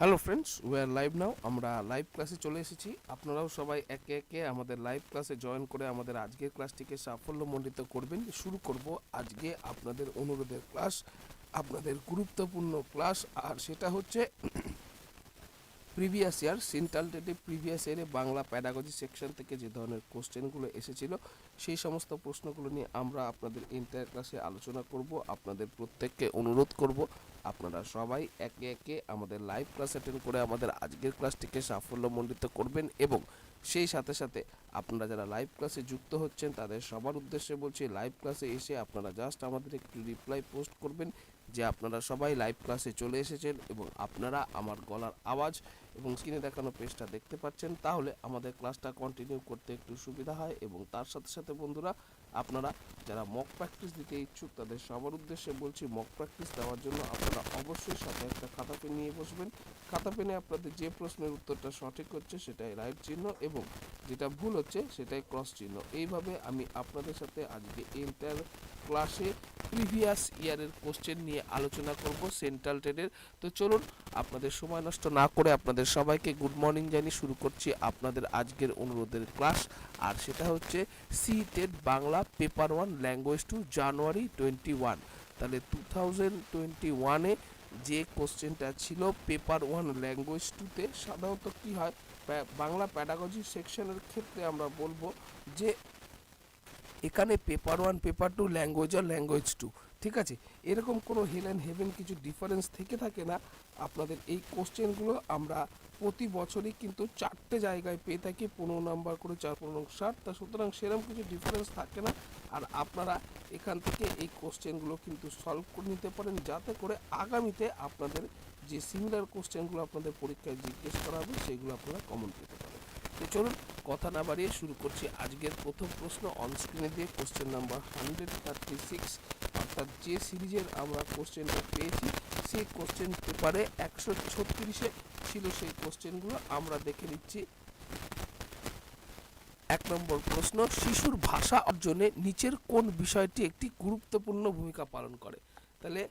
Hello friends we are live now আমরা live ক্লাসে চলে এসেছি। আপনারাও সবাই একে একে আমাদের লাইভ ক্লাসে জয়েন করে আমাদের আজকের ক্লাসটিকে সাফল্যমণ্ডিত করবেন। শুরু করব আজকে আপনাদের অনুরোধের ক্লাস আপনাদের গুরুত্বপূর্ণ ক্লাস আর সেটা হচ্ছে প্রিভিয়াস ইয়ার সেন্ট্রাল টেটে প্রিভিয়াস ইয়ারে বাংলা প্যাডাগজি সেকশন থেকে যে ধরনের কোশ্চেনগুলো এসেছিল, সেই সমস্ত প্রশ্নগুলো নিয়ে আমরা আপনাদের ইন্টার ক্লাসে আলোচনা করব। আপনাদের প্রত্যেককে অনুরোধ করব, আপনারা সবাই একে একে আমাদের লাইভ ক্লাস অ্যাটেন্ড করে আমাদের আজকের ক্লাসটিকে সাফল্যমণ্ডিত করবেন এবং সেই সাথে সাথে আপনারা যারা লাইভ ক্লাসে যুক্ত হচ্ছেন, তাদের সবার উদ্দেশ্যে বলছি লাইভ ক্লাসে এসে আপনারা জাস্ট আমাদের একটু রিপ্লাই পোস্ট করবেন যে আপনারা সবাই লাইভ ক্লাসে চলে এসেছেন এবং আপনারা আমার গলার আওয়াজ এবং স্ক্রিনে দেখানো পেজটা দেখতে পাচ্ছেন, তাহলে আমাদের ক্লাসটা কন্টিনিউ করতে একটু সুবিধা হয় এবং তার সাথে সাথে বন্ধুরা, আপনারা যারা মক প্র্যাকটিস দিতে ইচ্ছুক, তাদের সবার উদ্দেশ্যে বলছি মক প্র্যাকটিস দেওয়ার জন্য আপনারা অবশ্যই সাথে একটা খাতা পেন নিয়ে বসবেন। খাতা পেনে আপনাদের যে প্রশ্নের উত্তরটা সঠিক হচ্ছে সেটাই রাইট চিহ্ন এবং যেটা ভুল হচ্ছে সেটাই ক্রস চিহ্ন। এইভাবে আমি আপনাদের সাথে আজকে এন্টার ক্লাসে প্রিভিয়াস ইয়ারের কোশ্চেন নিয়ে আলোচনা করব সেন্ট্রাল টেনের তো চলুন, আপনাদের সময় নষ্ট না করে আপনাদের সবাইকে গুড মর্নিং জানিয়ে শুরু করছি আপনাদের আজকের অনুরোধের ক্লাস আর সেটা হচ্ছে C TET Bangla paper one language two January twenty one তাহলে টু থাউজেন্ড টোয়েন্টি ওয়ানে যে কোশ্চেনটা ছিল পেপার ওয়ান ল্যাঙ্গুয়েজ টুতে, সাধারণত কী হয়? বাংলা প্যাডাগজি সেকশনের ক্ষেত্রে আমরা বলব যে এখানে paper one, paper two, language আর ল্যাঙ্গুয়েজ টু, ঠিক আছে? এরকম কোনো হেল অ্যান্ড হেভেন কিছু ডিফারেন্স থেকে থাকে না। আপনাদের এই কোশ্চেনগুলো আমরা প্রতি বছরই কিন্তু চারটে জায়গায় পেয়ে থাকি, পনেরো নাম্বার করে চার, পনেরো ষাট, তা সুতরাং সেরকম কিছু ডিফারেন্স থাকে না। আর আপনারা এখান থেকে এই কোশ্চেনগুলো কিন্তু সলভ করে নিতে পারেন, যাতে করে আগামীতে আপনাদের যে সিমিলার কোশ্চেনগুলো আপনাদের পরীক্ষায় জিজ্ঞেস করা হবে, সেগুলো আপনারা কমন পেতে পারেন। তো চলুন, কথা না বাড়িয়ে শুরু করছি আজকের প্রথম প্রশ্ন অন স্ক্রিনে দিয়ে। Question number hundred thirty six অর্থাৎ যে সিরিজের আমরা কোশ্চেনটা পেয়েছি, সেই কোশ্চেন পেপারে একশো ছত্রিশে ছিল সেই কোশ্চেনগুলো আমরা দেখে নিচ্ছি এক নম্বর প্রশ্ন, শিশুর ভাষা অর্জনে নিচের কোন বিষয়টি একটি গুরুত্বপূর্ণ ভূমিকা পালন করে? তাহলে,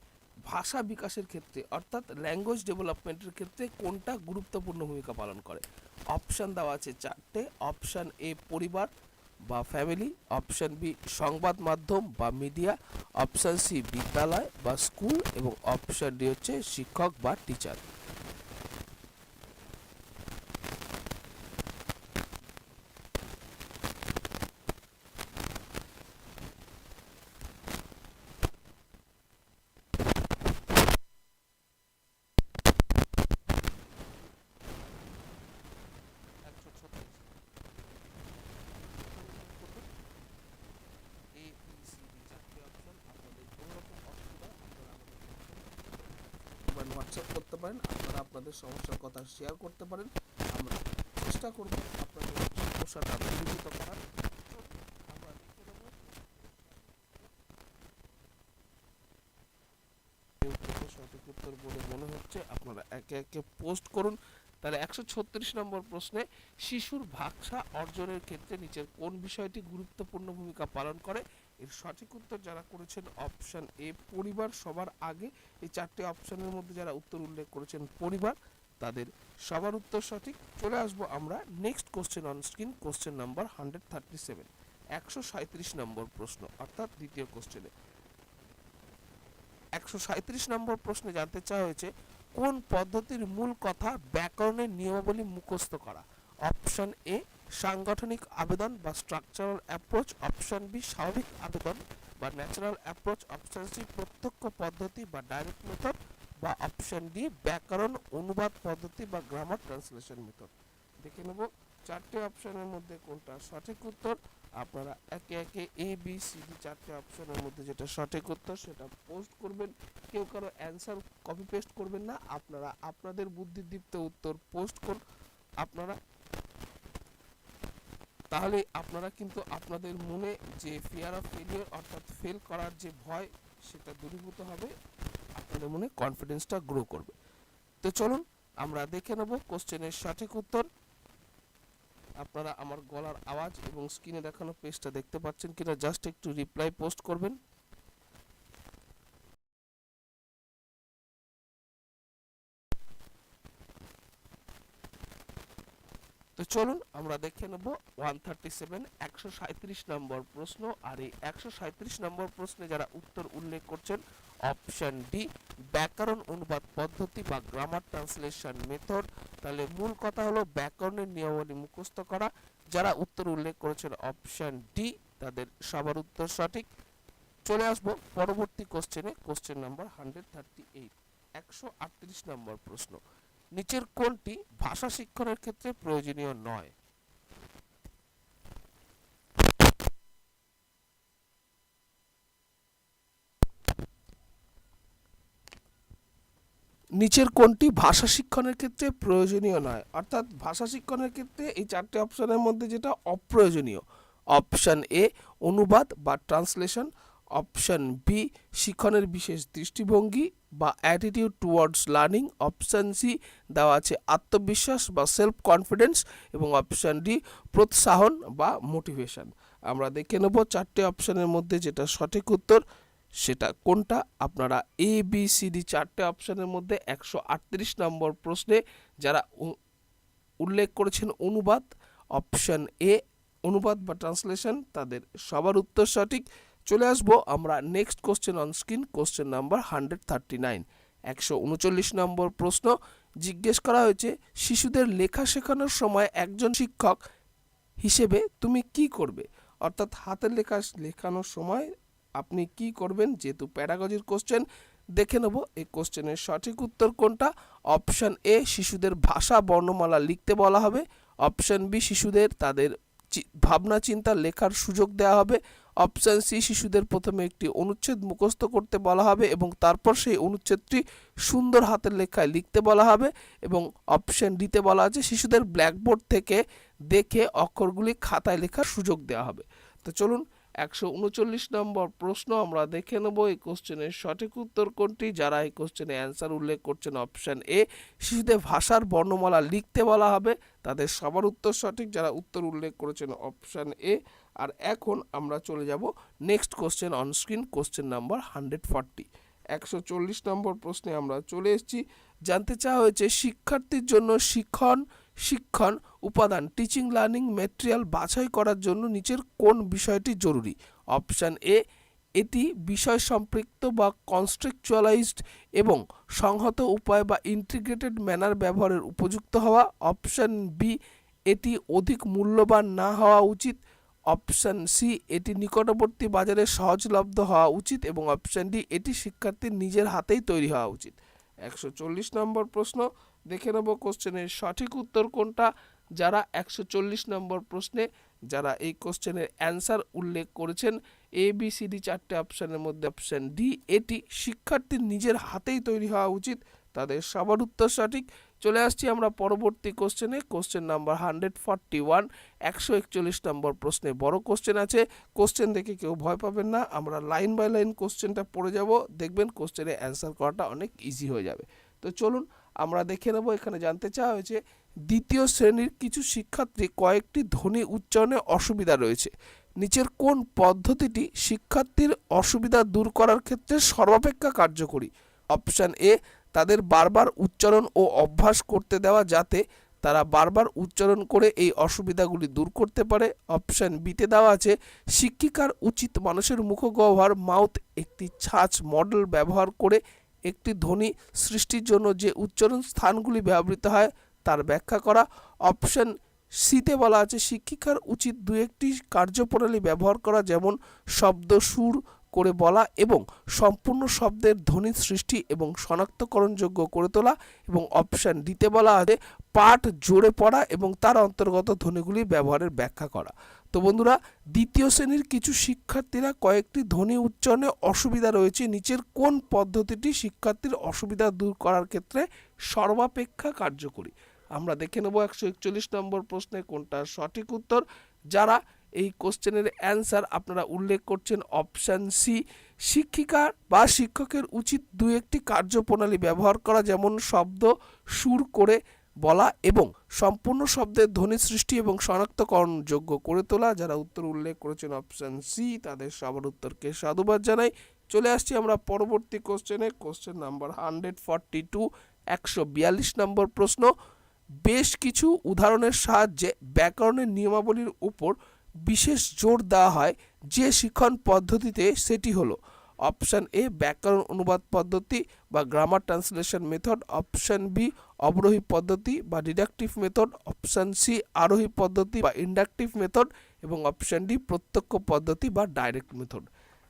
ভাষা বিকাশের ক্ষেত্রে, অর্থাৎ ল্যাঙ্গুয়েজ ডেভেলপমেন্টের ক্ষেত্রে কোনটা গুরুত্বপূর্ণ ভূমিকা পালন করে? অপশান দেওয়া আছে চারটে। অপশান এ পরিবার বা ফ্যামিলি অপশান বি সংবাদ মাধ্যম বা মিডিয়া অপশান সি বিদ্যালয় বা স্কুল এবং অপশান ডি হচ্ছে শিক্ষক বা টিচার হোয়াটসঅ্যাপ করতে পারেন, আপনারা আপনাদের সমস্যার কথা শেয়ার করতে পারেন। আমরা চেষ্টা করব আপনাদের সমস্যাটা দূরীভূত করার। সঠিক উত্তর বলে মনে হচ্ছে, আপনারা একে একে পোস্ট করুন। তাহলে একশো ছত্রিশ নম্বর প্রশ্নে, শিশুর ভাষা অর্জনের ক্ষেত্রে নিচের কোন বিষয়টি গুরুত্বপূর্ণ ভূমিকা পালন করে? এর সঠিক উত্তর যারা করেছেন অপশন এ পরিবার। সবার আগে এই চারটি অপশনের মধ্যে যারা উত্তর উল্লেখ করেছেন পরিবার, তাদের সবার উত্তর সঠিক। চলে আসব আমরা next question on screen question number hundred thirty seven একশো সাঁত্রিশ নম্বর প্রশ্ন, অর্থাৎ দ্বিতীয় কোশ্চেনে একশো সাঁত্রিশ নম্বর প্রশ্নে জানতে চাওয়া হয়েছে, কোন পদ্ধতির মূল কথা ব্যাকরণের নিয়মাবলী মুখস্থ করা? অপশন এ সাংগঠনিক আবেদন বা স্ট্রাকচারাল অ্যাপ্রোচ অপশন বি স্বাভাবিক আবেদন বা ন্যাচারাল অ্যাপ্রোচ অপশন সি প্রত্যক্ষ পদ্ধতি বা ডাইরেক্ট মেথড বা অপশন ডি ব্যাকরণ, অনুবাদ পদ্ধতি বা গ্রামার ট্রান্সলেশন মেথড দেখে নেব চারটে অপশনের মধ্যে কোনটা সঠিক উত্তর। আপনারা একে একে এ বি সি ডি চারটে অপশনের মধ্যে যেটা সঠিক উত্তর সেটা পোস্ট করবেন। কেউ কারও অ্যান্সার কপি পেস্ট করবেন না। আপনারা আপনাদের বুদ্ধিদীপ্ত উত্তর পোস্ট করুন। আপনারা তাহলে আপনারা কিন্তু আপনাদের মনে যে ফিয়ার অফ ফেলিয়ার অর্থাৎ ফেল করার যে ভয়, সেটা দূরীভূত হবে। আপনাদের মনে কনফিডেন্সটা গ্রো করবে। তো চলুন, আমরা দেখে নেব কোশ্চেনের সঠিক উত্তর। আপনারা আমার গলার আওয়াজ এবং স্ক্রিনে দেখানো পেজটা দেখতে পাচ্ছেন কিনা জাস্ট একটু রিপ্লাই পোস্ট করবেন। তো চলুন আমরা দেখে নেব ওয়ান থার্টি সেভেন একশো সাঁত্রিশ নম্বর প্রশ্ন। আর এই একশো সাঁত্রিশ নম্বর প্রশ্নে যারা উত্তর উল্লেখ করছেন অপশন ডি ব্যাকরণ অনুবাদ পদ্ধতি বা গ্রামার ট্রান্সলেশন মেথড তাহলে মূল কথা হলো ব্যাকরণের নিয়মাবলী মুখস্থ করা। যারা উত্তর উল্লেখ করেছেন অপশন ডি তাদের সবার উত্তর সঠিক। চলে আসব পরবর্তী কোশ্চেনে question number hundred thirty eight একশো আটত্রিশ নম্বর প্রশ্ন। নিচের কোনটি ভাষা শিক্ষণের ক্ষেত্রে প্রয়োজনীয় নয়। নিচের কোনটি ভাষা শিক্ষণের ক্ষেত্রে প্রয়োজনীয় নয়। অর্থাৎ ভাষা শিক্ষণের ক্ষেত্রে এই চারটি অপশনের মধ্যে যেটা অপ্রয়োজনীয়, অপশন এ অনুবাদ বা ট্রান্সলেশন অপশন বি শিক্ষণের বিশেষ দৃষ্টিভঙ্গি বা attitude towards learning option C দেওয়া আছে আত্মবিশ্বাস বা সেলফ কনফিডেন্স এবং অপশান ডি প্রোৎসাহন বা মোটিভেশন আমরা দেখে নেব চারটে অপশানের মধ্যে যেটা সঠিক উত্তর, সেটা কোনটা? আপনারা এ বি সি ডি চারটে অপশানের মধ্যে একশো আটত্রিশ নম্বর প্রশ্নে যারা উল্লেখ করেছেন অনুবাদ অপশান এ অনুবাদ বা ট্রান্সলেশন তাদের সবার উত্তর সঠিক। চলে আসব আমরা next question on screen question number hundred thirty nine একশো উনচল্লিশ নম্বর প্রশ্ন, জিজ্ঞেস করা হয়েছে, শিশুদের লেখা শেখানোর সময় একজন শিক্ষক হিসেবে তুমি কি করবে? অর্থাৎ হাতের লেখা লেখানোর সময় আপনি কি করবেন? যেহেতু প্যারাগজির কোশ্চেন দেখে নেব এই কোশ্চেনের সঠিক উত্তর কোনটা? অপশন এ শিশুদের ভাষা বর্ণমালা লিখতে বলা হবে। অপশন বি শিশুদের তাদের ভাবনা চিন্তা লেখার সুযোগ দেওয়া হবে। অপশন সি শিশুদের প্রথমে একটি অনুচ্ছেদ মুখস্থ করতে বলা হবে এবং তারপর সেই অনুচ্ছেদটি সুন্দর হাতের লেখায় লিখতে বলা হবে এবং অপশন ডিতে বলা আছে, শিশুদের ব্ল্যাকবোর্ড থেকে দেখে অক্ষরগুলি খাতায় লেখার সুযোগ দেওয়া হবে। তো চলুন, একশো উনচল্লিশ নম্বর প্রশ্ন আমরা দেখে নেব। এই কোশ্চেনের সঠিক উত্তর কোনটি? যারা এই কোশ্চেনে অ্যান্সার উল্লেখ করছেন, অপশন এ, শিশুদের ভাষার বর্ণমালা লিখতে বলা হবে। তাদের সবার উত্তর সঠিক, যারা উত্তর উল্লেখ করেছেন, অপশান এ আর এখন আমরা চলে যাব next question on screen question number hundred forty একশো চল্লিশ নম্বর প্রশ্নে আমরা চলে এসেছি। জানতে চাওয়া হয়েছে, শিক্ষার্থীর জন্য শিক্ষণ শিক্ষণ উপাদান টিচিং লার্নিং ম্যাটেরিয়াল বাছাই করার জন্য নিচের কোন বিষয়টি জরুরি? অপশান এ এটি বিষয় সম্পৃক্ত বা কনস্ট্রাকচুয়ালাইজড এবং সংহত উপায় বা ইন্টিগ্রেটেড ম্যানার ব্যবহারের উপযুক্ত হওয়া। অপশান বি এটি অধিক মূল্যবান না হওয়া উচিত। অপশান সি, এটি নিকটবর্তী বাজারে সহজলব্ধ হওয়া উচিত এবং অপশান ডি, এটি শিক্ষার্থীর নিজের হাতেই তৈরি হওয়া উচিত। একশো চল্লিশ নম্বর প্রশ্ন, দেখে নেব কোশ্চেনের সঠিক উত্তর কোনটা। যারা একশো চল্লিশ নম্বর প্রশ্নে, যারা এই কোশ্চেনের অ্যান্সার উল্লেখ করেছেন, এ, বি, সি, ডি চারটে অপশানের মধ্যে অপশান ডি, এটি শিক্ষার্থীর নিজের হাতেই তৈরি হওয়া উচিত। তাদের সবার উত্তর সঠিক। চলে আসছি আমরা পরবর্তী কোশ্চেনে question number hundred forty one একশো একচল্লিশ নম্বর প্রশ্নে। বড় কোশ্চেন আছে কোশ্চেন দেখে কেউ ভয় পাবেন না। আমরা লাইন বাই লাইন কোশ্চেনটা পড়ে যাব। দেখবেন কোশ্চেনে অ্যান্সার করাটা অনেক ইজি হয়ে যাবে। তো চলুন, আমরা দেখে নেব এখানে জানতে চাওয়া হয়েছে, দ্বিতীয় শ্রেণির কিছু শিক্ষার্থী কয়েকটি ধ্বনি উচ্চারণে অসুবিধা রয়েছে। নিচের কোন পদ্ধতিটি শিক্ষার্থীর অসুবিধা দূর করার ক্ষেত্রে সর্বাপেক্ষা কার্যকরী? অপশান এ তাদের বারবার উচ্চারণ ও অভ্যাস করতে দেওয়া যাতে তারা বারবার উচ্চারণ করে এই অসুবিধাগুলি দূর করতে পারে। অপশান বিতে দেওয়া আছে, শিক্ষিকার উচিত মানুষের মুখগহ্বর, মাউথ একটি ছাঁচ মডেল ব্যবহার করে একটি ধ্বনি সৃষ্টির জন্য যে উচ্চারণ স্থানগুলি ব্যবহৃত হয় তার ব্যাখ্যা করা। অপশন সিতে বলা আছে, শিক্ষিকার উচিত দু একটি কার্যপ্রণালী ব্যবহার করা যেমন শব্দ, সুর করে বলা এবং সম্পূর্ণ শব্দের ধ্বনি সৃষ্টি এবং শনাক্তকরণযোগ্য করে তোলা এবং অপশন দিতে বলা আছে পাঠ জোরে পড়া এবং তার অন্তর্গত ধ্বনিগুলি ব্যবহারের ব্যাখ্যা করা। তো বন্ধুরা, দ্বিতীয় শ্রেণির কিছু শিক্ষার্থীরা কয়েকটি ধ্বনি উচ্চারণে অসুবিধা রয়েছে। নিচের কোন পদ্ধতিটি শিক্ষার্থীর অসুবিধা দূর করার ক্ষেত্রে সর্বাপেক্ষা কার্যকরী? আমরা দেখে নেব একশো একচল্লিশ নম্বর প্রশ্নে কোনটা সঠিক উত্তর। যারা এই কোশ্চেনের অ্যান্সার আপনারা উল্লেখ করছেন অপশান সি, শিক্ষিকার বা শিক্ষকের উচিত দু একটি কার্যপ্রণালী ব্যবহার করা, যেমন শব্দ সুর করে বলা এবং সম্পূর্ণ শব্দের ধ্বনি সৃষ্টি এবং শনাক্তকরণ যোগ্য করে তোলা। যারা উত্তর উল্লেখ করেছেন অপশান সি, তাদের সবার উত্তরকে সাধুবাদ জানাই। চলে আসছি আমরা পরবর্তী কোশ্চেনে। Question number hundred forty two, একশো বিয়াল্লিশ নম্বর প্রশ্ন। বেশ কিছু উদাহরণের সাহায্যে ব্যাকরণের নিয়মাবলীর উপর বিশেষ জোর দেওয়া হয় যে শিক্ষণ পদ্ধতিতে সেটি হলো। অপশান এ ব্যাকরণ অনুবাদ পদ্ধতি বা grammar translation method option B অবরোহী পদ্ধতি বা ডিডাকটিভ মেথড অপশান সি আরোহী পদ্ধতি বা ইন্ডাকটিভ মেথড এবং অপশান ডি প্রত্যক্ষ পদ্ধতি বা ডাইরেক্ট মেথড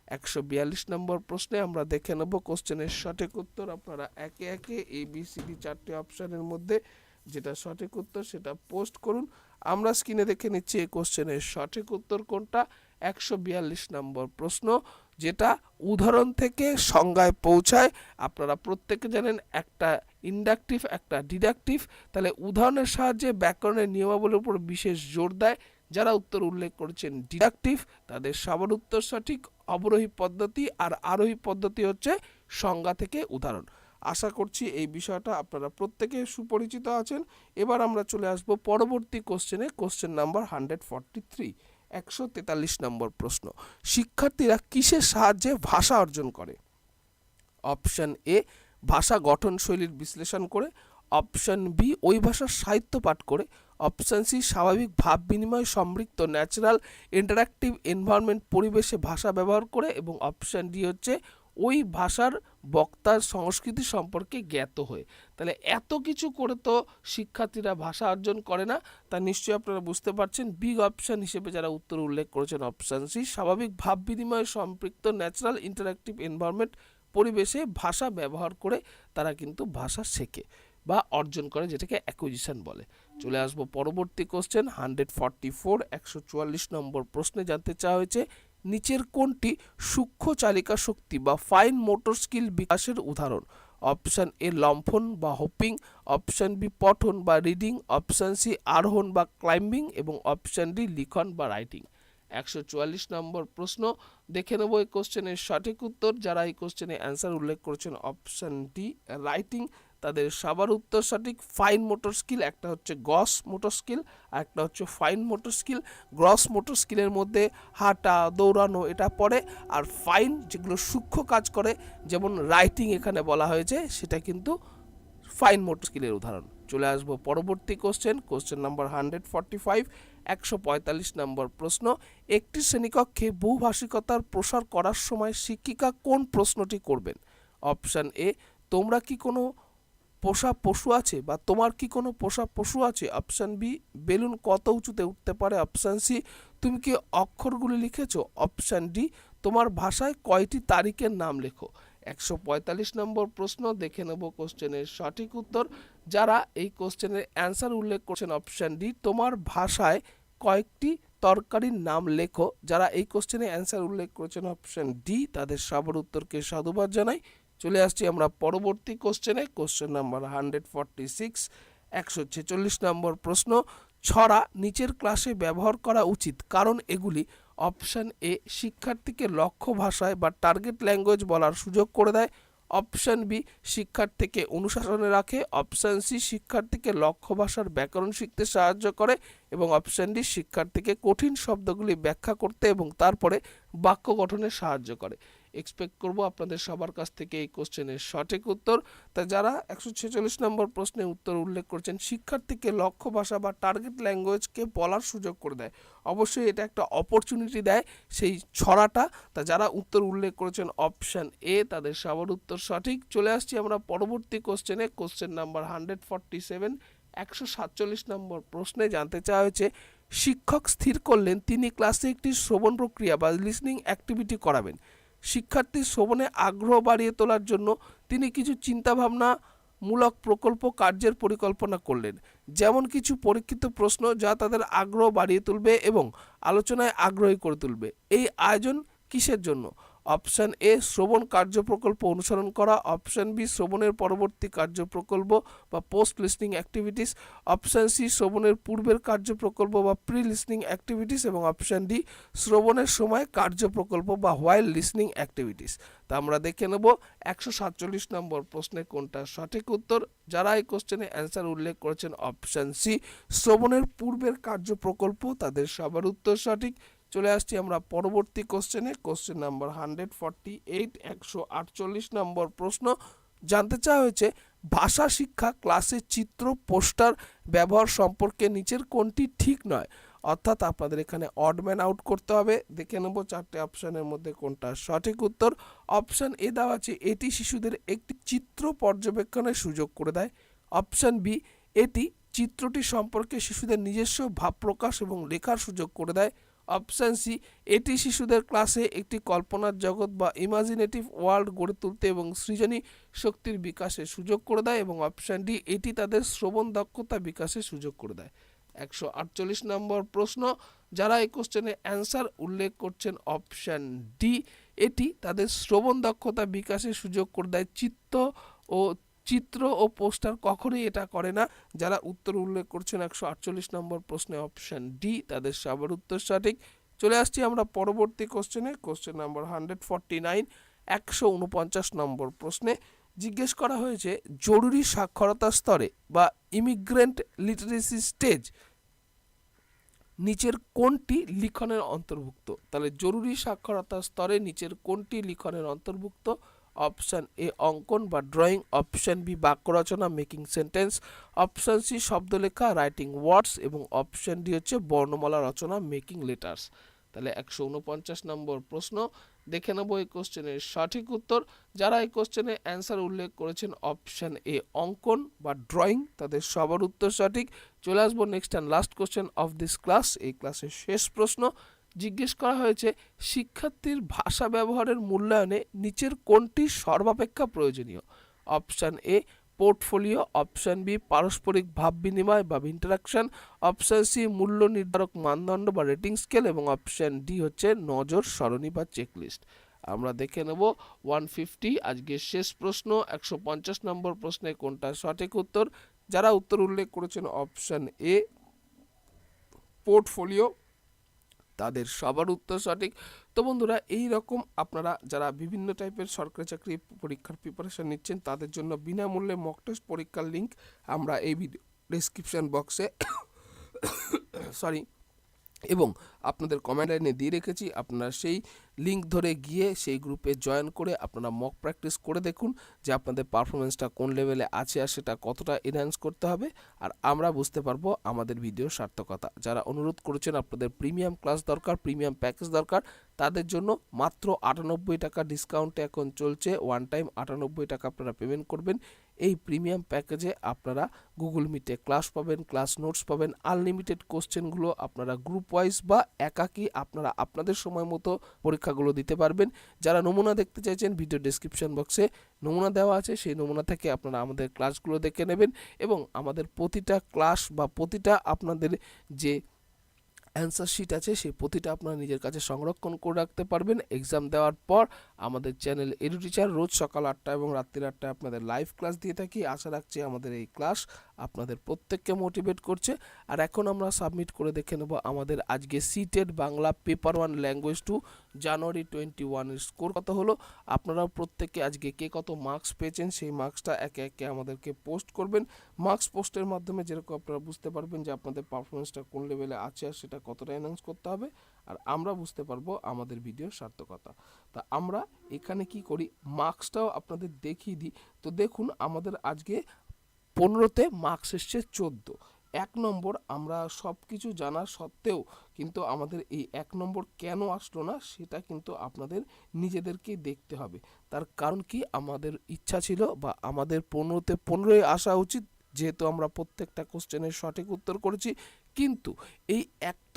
একশো বিয়াল্লিশ নম্বর প্রশ্নে আমরা দেখে নেব কোশ্চেনের সঠিক উত্তর। আপনারা একে একে এ বি সি ডি চারটি অপশানের মধ্যে যেটা সঠিক উত্তর সেটা পোস্ট করুন। আমরা স্ক্রিনে দেখে নিচ্ছি এই কোশ্চেনের সঠিক উত্তর কোনটা? একশো বিয়াল্লিশ নম্বর প্রশ্ন, যেটা উদাহরণ থেকে সংজ্ঞায় পৌঁছায়। আপনারা প্রত্যেকে জানেন একটা ইন্ডাকটিভ একটা ডিডাকটিভ তাহলে উদাহরণের সাহায্যে ব্যাকরণের নিয়মাবলীর উপর বিশেষ জোর দেয়। যারা উত্তর উল্লেখ করেছেন ডিডাকটিভ তাদের সবার উত্তর সঠিক। অবরোহী পদ্ধতি আর আরোহী পদ্ধতি হচ্ছে সংজ্ঞা থেকে উদাহরণ। আশা করছি এই বিষয়টা আপনারা প্রত্যেকে সুপরিচিত আছেন। এবার আমরা চলে আসব পরবর্তী কোশ্চেনে question number hundred forty three একশো তেতাল্লিশ নম্বর প্রশ্ন। শিক্ষার্থীরা কিসের সাহায্যে ভাষা অর্জন করে? অপশন এ ভাষা গঠন শৈলীর বিশ্লেষণ করে। অপশন বি ওই ভাষার সাহিত্য পাঠ করে। অপশন সি স্বাভাবিক ভাব বিনিময় সমৃদ্ধ ন্যাচারাল ইন্টারাক্টিভ এনভায়রনমেন্ট পরিবেশে ভাষা ব্যবহার করে। এবং অপশন ডি হচ্ছে ওই ভাষার বক্তার সংস্কৃতি সম্পর্কে জ্ঞাত হয়ে। তাহলে এত কিছু করে তো শিক্ষার্থীরা ভাষা অর্জন করে না। তা নিশ্চয়ই আপনারা বুঝতে পারছেন বিগ অপশান হিসেবে যারা উত্তর উল্লেখ করেছেন অপশান সি স্বাভাবিক ভাব বিনিময় সম্পৃক্ত ন্যাচারাল ইন্টারাক্টিভ এনভায়রনমেন্ট পরিবেশে ভাষা ব্যবহার করে তারা কিন্তু ভাষা শেখে বা অর্জন করে, যেটাকে অ্যাকুইজিশন বলে। চলে আসব পরবর্তী কোশ্চেন হান্ড্রেড ফর্টি ফোর একশো চুয়াল্লিশ নম্বর প্রশ্নে জানতে চাওয়া হয়েছে নিচের কোনটি সূক্ষ্ম চালিকা শক্তি বা ফাইন মোটর স্কিল বিকাশের উদাহরণ। অপশান এ লম্ফন বা হোপিং অপশান বি পঠন বা রিডিং অপশান সি আরোহণ বা ক্লাইম্বিং এবং অপশান ডি লিখন বা রাইটিং একশো চুয়াল্লিশ নম্বর প্রশ্ন। দেখে নেব এই কোশ্চেনের সঠিক উত্তর। যারা এই কোশ্চেনে অ্যান্সার উল্লেখ করেছেন অপশান ডি রাইটিং তাদের সবার উত্তর সঠিক ফাইন মোটর স্কিল একটা হচ্ছে গস মোটর স্কিল আর একটা হচ্ছে fine motor skill gross motor স্কিলের মধ্যে হাঁটা, দৌড়ানো এটা পড়ে, আর ফাইন যেগুলো সূক্ষ্ম কাজ করে, যেমন রাইটিং এখানে বলা হয়েছে, সেটা কিন্তু ফাইন মোটর স্কিলের উদাহরণ। চলে আসব পরবর্তী question question number hundred forty five একশো পঁয়তাল্লিশ নম্বর প্রশ্ন, একটি শ্রেণীকক্ষে বহুভাষিকতার প্রসার করার সময় শিক্ষিকা কোন প্রশ্নটি করবেন? অপশান এ তোমরা কি কোনো পোষা পশু আছে বা তোমার কি কোনো পোষা পশু আছে? অপশান বি বেলুন কত উঁচুতে উঠতে পারে? অপশান সি তুমি কি অক্ষরগুলি লিখেছো? অপশান ডি তোমার ভাষায় কয়টি তারিখের নাম লেখো? একশো পঁয়তাল্লিশ নম্বর প্রশ্ন, দেখে নেব কোশ্চেনের সঠিক উত্তর। যারা এই কোশ্চেনের অ্যান্সার উল্লেখ করছেন অপশান ডি তোমার ভাষায় কয়েকটি তরকারির নাম লেখো। যারা এই কোশ্চেনে অ্যান্সার উল্লেখ করেছেন অপশান ডি তাদের সবার উত্তরকে সাধুবাদ জানাই। চলে আসছি আমরা পরবর্তী কোশ্চেনে question number hundred forty six একশো ছেচল্লিশ নম্বর প্রশ্ন, ছড়া নিচের ক্লাসে ব্যবহার করা উচিত, কারণ এগুলি অপশান এ শিক্ষার্থীকে লক্ষ্য ভাষায় বা টার্গেট ল্যাঙ্গুয়েজ বলার সুযোগ করে দেয় অপশান বি শিক্ষার্থীকে অনুশাসনে রাখে অপশান সি শিক্ষার্থীকে লক্ষ্য ভাষার ব্যাকরণ শিখতে সাহায্য করে এবং অপশান ডি শিক্ষার্থীকে কঠিন শব্দগুলি ব্যাখ্যা করতে এবং তারপরে বাক্য গঠনে সাহায্য করে। এক্সপেক্ট করব আপনাদের সবার কাছ থেকে এই কোশ্চেনের সঠিক উত্তর। তা যারা একশো ছেচল্লিশ নম্বর প্রশ্নে উত্তর উল্লেখ করছেন, শিক্ষার্থীকে লক্ষ্য ভাষা বা টার্গেট ল্যাঙ্গুয়েজকে বলার সুযোগ করে দেয়। অবশ্যই এটা একটা অপরচুনিটি দেয় সেই ছড়াটা। তা যারা উত্তর উল্লেখ করেছেন অপশান এ তাদের সবার উত্তর সঠিক। চলে আসছি আমরা পরবর্তী কোশ্চেনে question number hundred forty seven একশো সাতচল্লিশ নম্বর প্রশ্নে জানতে চাওয়া হয়েছে, শিক্ষক স্থির করলেন, তিনি ক্লাসে একটি শ্রবণ প্রক্রিয়া বা লিসনিং অ্যাক্টিভিটি করাবেন। শিক্ষার্থীর শ্রবণে আগ্রহ বাড়িয়ে তোলার জন্য তিনি কিছু চিন্তাভাবনা মূলক প্রকল্প কার্যের পরিকল্পনা করলেন। যেমন কিছু পরীক্ষিত প্রশ্ন যা তাদের আগ্রহ বাড়িয়ে তুলবে এবং আলোচনায় আগ্রহী করে তুলবে। এই আয়োজন কিসের জন্য? অপশান এ, শ্রবণ কার্য প্রকল্প অনুসরণ করা। অপশান বি, শ্রবণের পরবর্তী কার্য প্রকল্প বা post listening activities option C, শ্রবণের পূর্বের কার্য প্রকল্প বা প্রি লিসনিং অ্যাক্টিভিটিস এবং অপশান ডি, শ্রবণের সময় কার্য প্রকল্প বা হোয়াইল লিসনিং অ্যাক্টিভিটিস তা আমরা দেখে নেব। একশো সাতচল্লিশ নম্বর প্রশ্নের কোনটা সঠিক উত্তর? যারা এই কোশ্চেনে অ্যান্সার উল্লেখ করেছেন, অপশান সি, শ্রবণের পূর্বের কার্য প্রকল্প তাদের সবার উত্তর সঠিক। চলে আসছি আমরা পরবর্তী কোশ্চেনে। Question number hundred forty eight, একশো আটচল্লিশ নম্বর প্রশ্ন। জানতে চাওয়া হয়েছে, ভাষা শিক্ষা ক্লাসে চিত্র, পোস্টার ব্যবহার সম্পর্কে নিচের কোনটি ঠিক নয়? অর্থাৎ আপনাদের এখানে অডম্যান আউট করতে হবে। দেখে নেব চারটে অপশানের মধ্যে কোনটা সঠিক উত্তর। অপশান এ দেওয়া আছে, এটি শিশুদের একটি চিত্র পর্যবেক্ষণের সুযোগ করে দেয়। অপশান বি, এটি চিত্রটি সম্পর্কে শিশুদের নিজস্ব ভাব প্রকাশ এবং লেখার সুযোগ করে দেয়। অপশান সি, এটি শিশুদের ক্লাসে একটি কল্পনার জগৎ বা ইমাজিনেটিভ ওয়ার্ল্ড গড়ে তুলতে এবং সৃজনী শক্তির বিকাশের সুযোগ করে দেয় এবং অপশান ডি, এটি তাদের শ্রবণ দক্ষতা বিকাশের সুযোগ করে দেয়। একশো আটচল্লিশ নম্বর প্রশ্ন, যারা এই কোশ্চেনের অ্যান্সার উল্লেখ করছেন অপশান ডি, এটি তাদের শ্রবণ দক্ষতা বিকাশে সুযোগ করে দেয় চিত্ত ও চিত্র ও পোস্টার কখনোই এটা করে না। যারা উত্তর উল্লেখ করছেন একশো আটচল্লিশ নম্বর প্রশ্নে অপশান ডি, তাদের সবার উত্তর সঠিক। চলে আসছি আমরা পরবর্তী কোশ্চেনে question number hundred forty nine একশো উনপঞ্চাশ নম্বর প্রশ্নে। জিজ্ঞেস করা হয়েছে, জরুরি সাক্ষরতা স্তরে বা ইমিগ্রেন্ট লিটারেসি স্টেজ নিচের কোনটি লিখনের অন্তর্ভুক্ত? তাহলে জরুরি সাক্ষরতা স্তরে নিচের কোনটি লিখনের অন্তর্ভুক্ত? অপশান এ অঙ্কন বা ড্রয়িং অপশান বি বাক্য রচনা মেকিং সেন্টেন্স অপশান সি শব্দ লেখা রাইটিং ওয়ার্ডস এবং অপশান ডি হচ্ছে বর্ণমালা রচনা মেকিং লেটার্স তাহলে একশো উনপঞ্চাশ নম্বর প্রশ্ন। দেখে নেব এই কোশ্চেনের সঠিক উত্তর। যারা এই কোশ্চেনের অ্যান্সার উল্লেখ করেছেন অপশান এ অঙ্কন বা ড্রয়িং তাদের সবার উত্তর সঠিক। চলে আসব next and last question of this class এই ক্লাসের শেষ প্রশ্ন। জিজ্ঞেস করা হয়েছে, শিক্ষার্থীর ভাষা ব্যবহারের মূল্যায়নে নিচের কোনটি সর্বাপেক্ষা প্রয়োজনীয়? Option A, portfolio, option B, পারস্পরিক ভাব বিনিময় বা ইন্টারাকশন, অপশান সি, মূল্য নির্ধারক মানদণ্ড বা রেটিং স্কেল, এবং অপশান ডি হচ্ছে নজর, সরণি বা চেকলিস্ট। আমরা দেখে নেব, ওয়ান ফিফটি আজকের শেষ প্রশ্ন, একশো পঞ্চাশ নম্বর প্রশ্নে কোনটা সঠিক উত্তর? যারা উত্তর উল্লেখ করেছেন, অপশান এ, পোর্টফোলিও তাদের সবার উত্তর সঠিক। তো বন্ধুরা এই রকম আপনারা যারা বিভিন্ন টাইপের সরকারি চাকরি পরীক্ষার প্রিপারেশন নিচ্ছেন, তাদের জন্য বিনামূল্যে মক টেস্ট পরীক্ষার লিঙ্ক আমরা এই ভিডিও ডিসক্রিপশান বক্সে সরি এবং আপনাদের কমেন্ট লাইনে দিয়ে রেখেছি। আপনারা সেই লিঙ্ক ধরে গিয়ে সেই গ্রুপে জয়েন করে আপনারা মক প্র্যাকটিস করে দেখুন যে আপনাদের পারফরমেন্সটা কোন লেভেলে আছে আর সেটা কতটা এনহ্যান্স করতে হবে। আর আমরা বুঝতে পারব আমাদের ভিডিওর সার্থকতা। যারা অনুরোধ করেছেন আপনাদের প্রিমিয়াম ক্লাস দরকার প্রিমিয়াম প্যাকেজ দরকার, তাদের জন্য মাত্র আটানব্বই টাকা ডিসকাউন্টে এখন চলছে। ওয়ান টাইম আটানব্বই টাকা আপনারা পেমেন্ট করবেন। এই প্রিমিয়াম প্যাকেজে আপনারা গুগল মিটে ক্লাস পাবেন ক্লাস নোটস পাবেন আনলিমিটেড কোশ্চেনগুলো আপনারা গ্রুপ ওয়াইজ বা একাকী আপনারা আপনাদের সময় মতো পরীক্ষাগুলো দিতে পারবেন। যারা নমুনা দেখতে চাইছেন, ভিডিও ডেসক্রিপশন বক্সে নমুনা দেওয়া আছে, সেই নমুনা থেকে আপনারা আমাদের ক্লাসগুলো দেখে নেবেন এবং আমাদের প্রতিটা ক্লাস বা প্রতিটা আপনাদের যে অ্যান্সার শিট আছে, সেই প্রতিটা আপনারা নিজের কাছে সংরক্ষণ করে রাখতে পারবেন। এক্সাম দেওয়ার পর আমাদের চ্যানেল এডু টিচার রোজ সকাল আটটা এবং রাত্রির আটটায় আপনাদের লাইভ ক্লাস দিয়ে থাকি। আশা রাখছি আমাদের এই ক্লাস আপনাদের প্রত্যেককে মোটিভেট করছে। আর এখন আমরা সাবমিট করে দেখে নেব আমাদের আজকে CTET Bangla paper one language two January twenty ওয়ানের স্কোর কত হলো? আপনারা প্রত্যেকে আজকে কে কত মার্কস পেয়েছেন, সেই মার্কসটা একে একে আমাদেরকে পোস্ট করবেন। মার্কস পোস্টের মাধ্যমে যেরকম আপনারা বুঝতে পারবেন যে আপনাদের পারফরমেন্সটা কোন লেভেলে আছে আর সেটা কতটা এনহান্স করতে হবে। আর আমরা বুঝতে পারব আমাদের ভিডিওর সার্থকতা। তা আমরা এখানে কি করি? মার্কসটাও আপনাদের দেখিয়ে দিই। তো দেখুন, আমাদের আজকে পনেরোতে মার্কস এসছে চোদ্দ। এক নম্বর আমরা সব কিছু জানা সত্ত্বেও কিন্তু আমাদের এই এক নম্বর কেন আসলো না, সেটা কিন্তু আপনাদের নিজেদেরকে দেখতে হবে। তার কারণ কি? আমাদের ইচ্ছা ছিল বা আমাদের পনেরোতে পনেরোই আসা উচিত, যেহেতু আমরা প্রত্যেকটা কোশ্চেনের সঠিক উত্তর করেছি। কিন্তু এই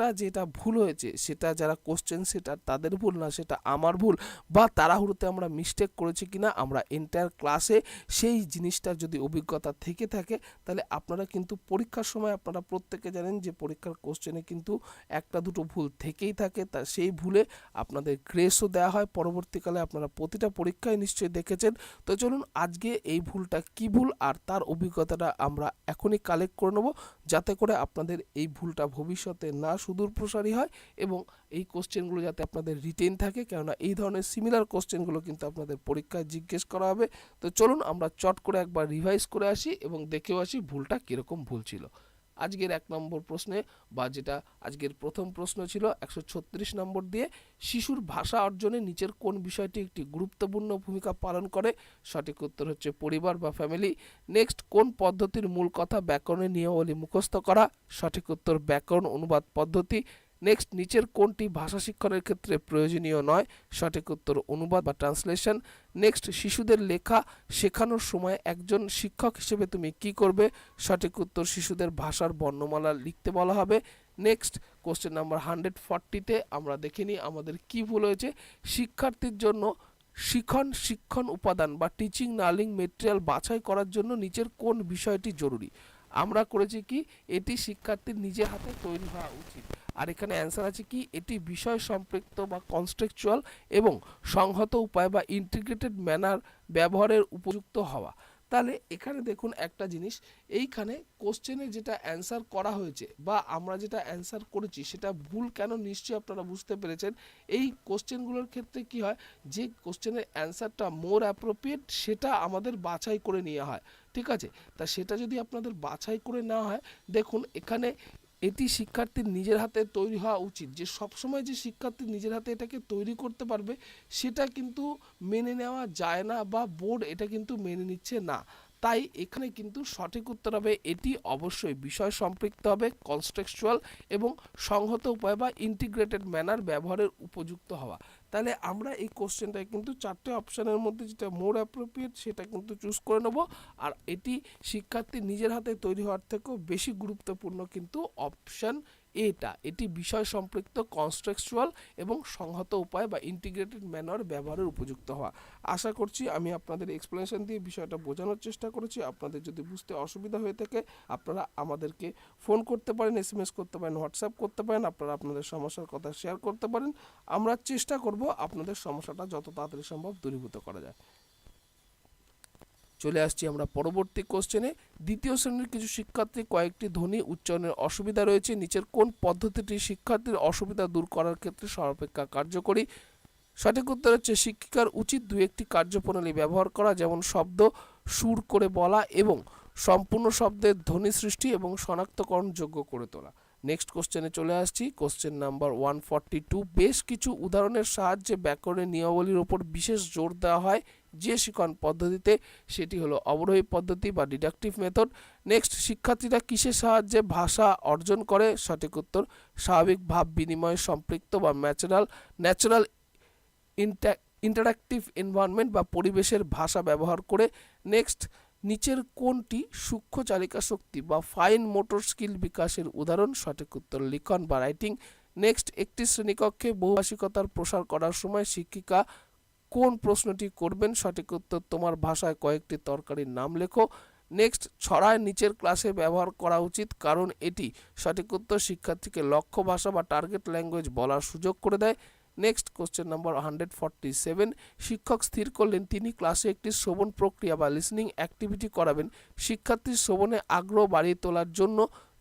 একটা যেটা ভুল হয়েছে, সেটা যারা কোশ্চেন সেটা তাদের ভুল না, সেটা আমার ভুল বা তাড়াহুড়োতে আমরা মিস্টেক করেছি কিনা, আমরা এন্টায়ার ক্লাসে সেই জিনিসটার যদি অভিজ্ঞতা থেকে থাকে, তাহলে আপনারা কিন্তু পরীক্ষার সময় আপনারা প্রত্যেকে জানেন যে পরীক্ষার কোশ্চেনে কিন্তু একটা দুটো ভুল থেকেই থাকে, তা সেই ভুলে আপনাদের গ্রেসও দেওয়া হয়। পরবর্তীকালে আপনারা প্রতিটা পরীক্ষায় নিশ্চয়ই দেখেছেন। তো চলুন আজকে এই ভুলটা কি ভুল আর তার অভিজ্ঞতাটা আমরা এখনই কালেক্ট করে নেব, যাতে করে আপনাদের এই ভুলটা ভবিষ্যতে না সুদূর প্রসারী হয় এবং এই কোশ্চেনগুলো যাতে আপনাদের রিটেন থাকে, কেননা এই ধরনের সিমিলার কোশ্চেনগুলো কিন্তু আপনাদের পরীক্ষায় জিজ্ঞেস করা হবে। তো চলুন আমরা চট করে একবার রিভাইজ করে আসি এবং দেখেও আসি ভুলটা কীরকম ভুল ছিল। আজকের এক নম্বর প্রশ্নে বা যেটা আজকের প্রথম প্রশ্ন ছিল একশো ছত্রিশ নম্বর দিয়ে শিশুর ভাষা অর্জনে নিচের কোন বিষয়টি একটি গুরুত্বপূর্ণ ভূমিকা পালন করে? সঠিক উত্তর হচ্ছে পরিবার বা ফ্যামিলি নেক্সট কোন পদ্ধতির মূল কথা ব্যাকরণের নিয়মাবলী মুখস্থ করা? সঠিক উত্তর ব্যাকরণ অনুবাদ পদ্ধতি। নেক্সট নিচের কোনটি ভাষা শিক্ষণের ক্ষেত্রে প্রয়োজনীয় নয়? সঠিক উত্তর অনুবাদ বা ট্রান্সলেশন নেক্সট শিশুদের লেখা শেখানোর সময় একজন শিক্ষক হিসেবে তুমি কি করবে? সঠিক উত্তর শিশুদের ভাষার বর্ণমালা লিখতে বলা হবে। নেক্সট কোশ্চেন নাম্বার হান্ড্রেড ফর্টিতে আমরা দেখে নিই আমাদের কি ভুল হয়েছে। শিক্ষার্থীর জন্য শিখন, শিক্ষণ উপাদান বা টিচিং নার্লিং মেটেরিয়াল বাছাই করার জন্য নিচের কোন বিষয়টি জরুরি? আমরা করেছি কি? এটি শিক্ষার্থীর নিজের হাতে তৈরি হওয়া উচিত। আর এখানে অ্যান্সার আছে কি? এটি বিষয় সম্পৃক্ত বা কনস্ট্রাকচুয়াল এবং সংহত উপায় বা ইন্টিগ্রেটেড ম্যানার ব্যবহারের উপযুক্ত হওয়া। তাহলে এখানে দেখুন একটা জিনিস, এইখানে কোশ্চেনে যেটা অ্যান্সার করা হয়েছে বা আমরা যেটা অ্যান্সার করেছি, সেটা ভুল কেন নিশ্চয়ই আপনারা বুঝতে পেরেছেন। এই কোশ্চেনগুলোর ক্ষেত্রে কি হয়? যে কোশ্চেনের অ্যান্সারটা মোর অ্যাপ্রোপ্রিয়েট সেটা আমাদের বাছাই করে নেওয়া হয়। ঠিক আছে? তা সেটা যদি আপনাদের বাছাই করে নেওয়া হয়, দেখুন এখানে এটি শিক্ষার্থীর নিজের হাতে তৈরি হওয়া উচিত। যে সবসময় যে শিক্ষার্থী নিজের হাতে এটাকে তৈরি করতে পারবে, সেটা কিন্তু মেনে নেওয়া যায় না বা বোর্ড এটা কিন্তু মেনে নিচ্ছে না। তাই এখানে কিন্তু সঠিক উত্তর হবে, এটি অবশ্যই বিষয় সম্পৃক্ত হবে, কনস্ট্রাকচুয়াল এবং সংহত উপায় বা ইন্টিগ্রেটেড ম্যানার ব্যবহারের উপযুক্ত হওয়া। তাহলে আমরা এই কোশ্চেনটা কিন্তু চারটে অপশানের মধ্যে যেটা মোর অ্যাপ্রোপ্রিয়েট সেটা কিন্তু চুজ করে নেব। আর এটি শিক্ষার্থী নিজের হাতে তৈরি হওয়ার থেকেও বেশি গুরুত্বপূর্ণ কিন্তু অপশান এটা, এটি বিষয় সম্পৃক্ত কনস্ট্রাকচুয়াল এবং সংহত উপায় বা ইন্টিগ্রেটেড ম্যানার ব্যবহারের উপযুক্ত হওয়া। আশা করছি আমি আপনাদের এক্সপ্লেনেশন দিয়ে বিষয়টা বোঝানোর চেষ্টা করেছি। আপনাদের যদি বুঝতে অসুবিধা হয়ে থাকে, আপনারা আমাদেরকে ফোন করতে পারেন এস এম এস করতে পারেন হোয়াটসঅ্যাপ করতে পারেন, আপনারা আপনাদের সমস্যার কথা শেয়ার করতে পারেন। আমরা চেষ্টা করব আপনাদের সমস্যাটা যত তাড়াতাড়ি সম্ভব দূরীভূত করা যায়। চলে আসছি আমরা পরবর্তী কোশ্চেনে দ্বিতীয় শ্রেণির কিছু শিক্ষার্থী কয়েকটি ধ্বনি উচ্চারণের অসুবিধা রয়েছে। নিচের কোন পদ্ধতিটি শিক্ষার্থীর অসুবিধা দূর করার ক্ষেত্রে সর্বাপেক্ষা কার্যকরী? সঠিক উত্তর হচ্ছে শিক্ষিকার উচিত দু একটি কার্যপ্রণালী ব্যবহার করা, যেমন শব্দ, সুর করে বলা এবং সম্পূর্ণ শব্দের ধ্বনি সৃষ্টি এবং শনাক্তকরণ যোগ্য করে তোলা। নেক্সট কোশ্চেনে চলে আসছি। Question number one forty two বেশ কিছু উদাহরণের সাহায্যে ব্যাকরণের নিয়মাবলীর ওপর বিশেষ জোর দেওয়া হয়। যে শিখন পদ্ধতিতে সেটি হলো অবরোহী পদ্ধতি বা ডিডাকটিভ মেথড নেক্সট শিক্ষার্থীরা কিসের সাহায্যে ভাষা অর্জন করে? সঠিক উত্তর, স্বাভাবিক ভাব বিনিময়, সম্পৃক্ত বা ন্যাচারাল ন্যাচারাল ইন্টারাক্টিভ এনভায়রনমেন্ট বা পরিবেশের ভাষা ব্যবহার করে। নেক্সট নিচের কোনটি সূক্ষ্ম চালিকা শক্তি বা ফাইন মোটর স্কিল বিকাশের উদাহরণ? সঠিক উত্তর, লিখন বা রাইটিং নেক্সট একটি শ্রেণীকক্ষে বহুভাষিকতার প্রসার করার সময় শিক্ষিকা কোন প্রশ্নটি করবেন সঠিক উত্তর তোমার ভাষায় কয়েকটি তরকারির নাম লেখো। নেক্সট, ছড়ায় নিচের ক্লাসে ব্যবহার করা উচিত কারণ এটি সঠিক উত্তর শিক্ষার্থীকে লক্ষ্য ভাষা বা টার্গেট ল্যাঙ্গুয়েজ বলার সুযোগ করে দেয়। Next question number hundred forty seven শিক্ষক স্থির করলেন, তিনি ক্লাসে একটি শ্রবণ প্রক্রিয়া বা লিসনিং অ্যাক্টিভিটি করাবেন। শিক্ষার্থীর শ্রবণে আগ্রহ বাড়িয়ে তোলার জন্য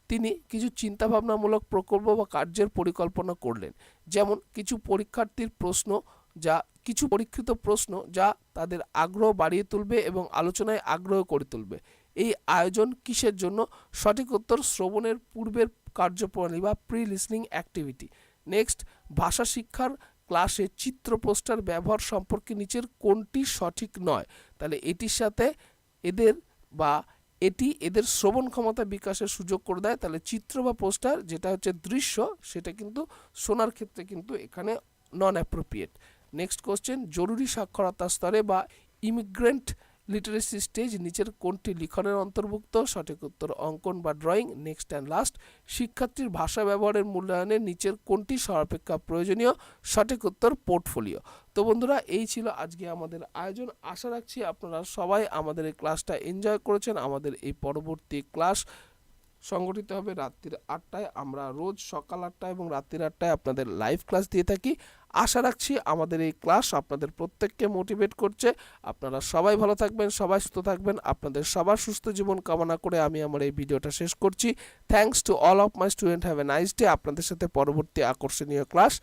তিনি কিছু চিন্তাভাবনামূলক প্রকল্প বা কার্যের পরিকল্পনা করলেন। যেমন, কিছু পরীক্ষার্থীর প্রশ্ন যা কিছু পরীক্ষিত প্রশ্ন যা তাদের আগ্রহ বাড়িয়ে তুলবে এবং আলোচনায় আগ্রহ করে তুলবে। এই আয়োজন কিসের জন্য? সঠিক উত্তর শ্রবণের পূর্বের কার্যপ্রণালী বা প্রি লিসনিং অ্যাক্টিভিটি নেক্সট ভাষা শিক্ষার ক্লাসে চিত্র পোস্টার ব্যবহার সম্পর্কে নিচের কোনটি সঠিক নয়? তাহলে এটির সাথে এদের বা এটি এদের শ্রবণ ক্ষমতা বিকাশের সুযোগ করে দেয়। তাহলে চিত্র বা পোস্টার যেটা হচ্ছে দৃশ্য, সেটা কিন্তু শোনার ক্ষেত্রে কিন্তু এখানে নন অ্যাপ্রোপ্রিয়েট নেক্সট কোশ্চেন জরুরি সাক্ষরতা স্তরে বা ইমিগ্রেন্ট লিটারেসি স্টেজ নিচের কোনটি লিখনের অন্তর্ভুক্ত? সঠিক উত্তর, অঙ্কন বা ড্রয়িং নেক্সট অ্যান্ড লাস্ট শিক্ষার্থীর ভাষা ব্যবহারের মূল্যায়নে নিচের কোনটি সর্বাপেক্ষা প্রয়োজনীয়? সঠিক উত্তর পোর্টফোলিও তো বন্ধুরা, এই ছিল আজকে আমাদের আয়োজন। আশা রাখছি আপনারা সবাই আমাদের এই ক্লাসটা এনজয় করেছেন। আমাদের এই পরবর্তী ক্লাস সংগঠিত হবে রাত্রির আটটায়। আমরা রোজ সকাল আটটায় এবং রাত্রির আটটায় আপনাদের লাইভ ক্লাস দিয়ে থাকি। আশা রাখছি আমাদের এই ক্লাস আপনাদের প্রত্যেককে মোটিভেট করছে। আপনারা সবাই ভালো থাকবেন, সবাই সুস্থ থাকবেন। আপনাদের সবার সুস্থ জীবন কামনা করে আমি আমার এই ভিডিওটা শেষ করছি। Thanks to all of my student have a nice day আপনাদের সাথে পরবর্তী আকর্ষণীয় ক্লাস।